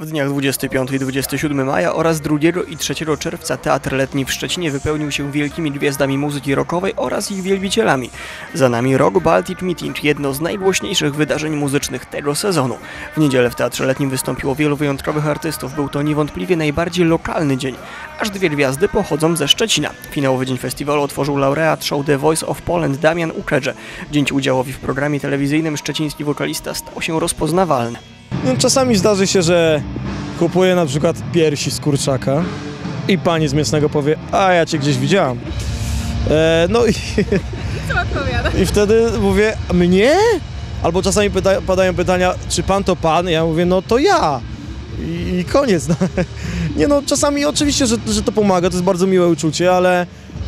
W dniach 25 i 27 maja oraz 2 i 3 czerwca Teatr Letni w Szczecinie wypełnił się wielkimi gwiazdami muzyki rockowej oraz ich wielbicielami. Za nami Rock Baltic Meeting, jedno z najgłośniejszych wydarzeń muzycznych tego sezonu. W niedzielę w Teatrze Letnim wystąpiło wielu wyjątkowych artystów. Był to niewątpliwie najbardziej lokalny dzień. Aż dwie gwiazdy pochodzą ze Szczecina. Finałowy dzień festiwalu otworzył laureat show The Voice of Poland Damian Ukedże. Dzięki udziałowi w programie telewizyjnym szczeciński wokalista stał się rozpoznawalny. No, czasami zdarzy się, że kupuję na przykład piersi z kurczaka i pani z mięsnego powie, a ja cię gdzieś widziałam. E, no i, i wtedy mówię, mnie? Albo czasami pyta, padają pytania, czy pan to pan? Ja mówię, no to ja. I, koniec. No. Nie no, czasami oczywiście, że, że to pomaga, to jest bardzo miłe uczucie, ale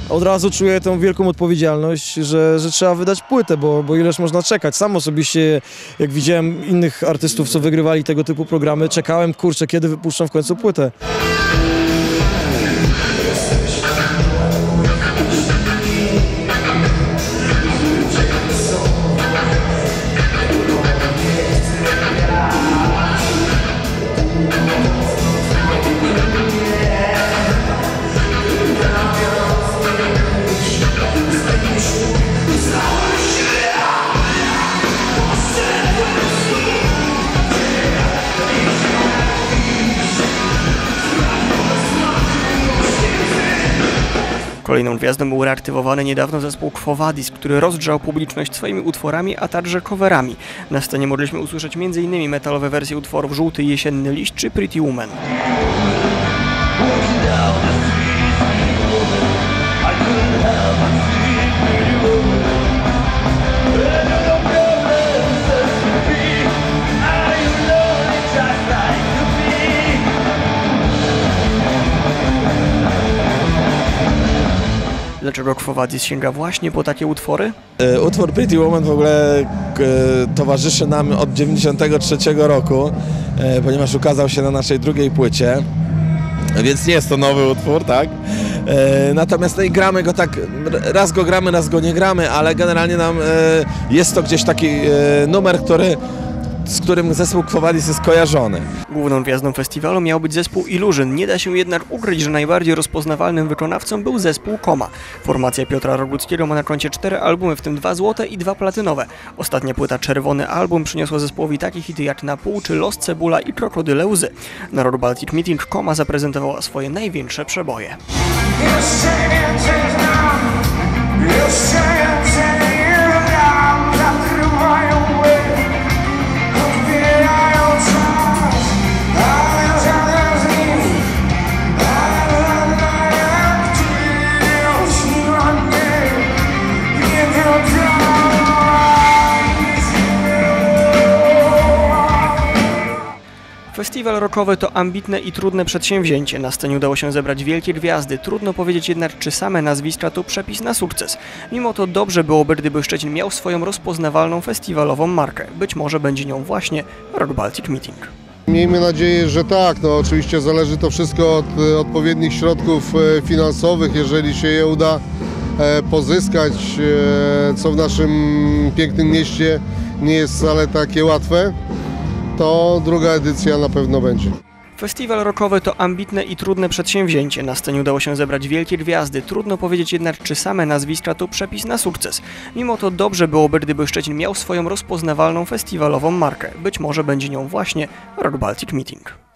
od razu czuję tą wielką odpowiedzialność, że, że trzeba wydać płytę, bo, bo ileż można czekać. Sam osobiście, jak widziałem innych artystów, co wygrywali tego typu programy, czekałem, kurczę, kiedy wypuszczą w końcu płytę. Kolejną gwiazdą był reaktywowany niedawno zespół Quo Vadis, który rozgrzał publiczność swoimi utworami, a także coverami. Na scenie mogliśmy usłyszeć m.in. metalowe wersje utworów Żółty jesienny liść czy Pretty Woman. Quo Vadis sięga właśnie po takie utwory? E, Utwór Pretty Woman w ogóle e, towarzyszy nam od 93 roku, e, ponieważ ukazał się na naszej drugiej płycie. Więc nie jest to nowy utwór, tak? Natomiast no i gramy go tak, raz go gramy, raz go nie gramy, ale generalnie nam jest to gdzieś taki numer, który, z którym zespół Vadis jest kojarzony. Główną gwiazdą festiwalu miał być zespół Illusion. Nie da się jednak ukryć, że najbardziej rozpoznawalnym wykonawcą był zespół Koma. Formacja Piotra Roguckiego ma na koncie cztery albumy, w tym dwa złote i dwa platynowe. Ostatnia płyta Czerwony Album przyniosła zespołowi takie hity jak Na pół czy Los Cebula i Krokodyle Łzy. Na Rock Baltic Meeting Koma zaprezentowała swoje największe przeboje. You say Festiwal rockowy to ambitne i trudne przedsięwzięcie. Na scenie udało się zebrać wielkie gwiazdy. Trudno powiedzieć jednak, czy same nazwiska to przepis na sukces. Mimo to dobrze byłoby, gdyby Szczecin miał swoją rozpoznawalną festiwalową markę. Być może będzie nią właśnie Rock Baltic Meeting. Miejmy nadzieję, że tak. No, oczywiście zależy to wszystko od e, odpowiednich środków e, finansowych. Jeżeli się je uda e, pozyskać, co w naszym pięknym mieście nie jest wcale takie łatwe, to druga edycja na pewno będzie. Festiwal rockowy to ambitne i trudne przedsięwzięcie. Na scenie udało się zebrać wielkie gwiazdy. Trudno powiedzieć jednak, czy same nazwiska to przepis na sukces. Mimo to dobrze byłoby, gdyby Szczecin miał swoją rozpoznawalną festiwalową markę. Być może będzie nią właśnie Rock Baltic Meeting.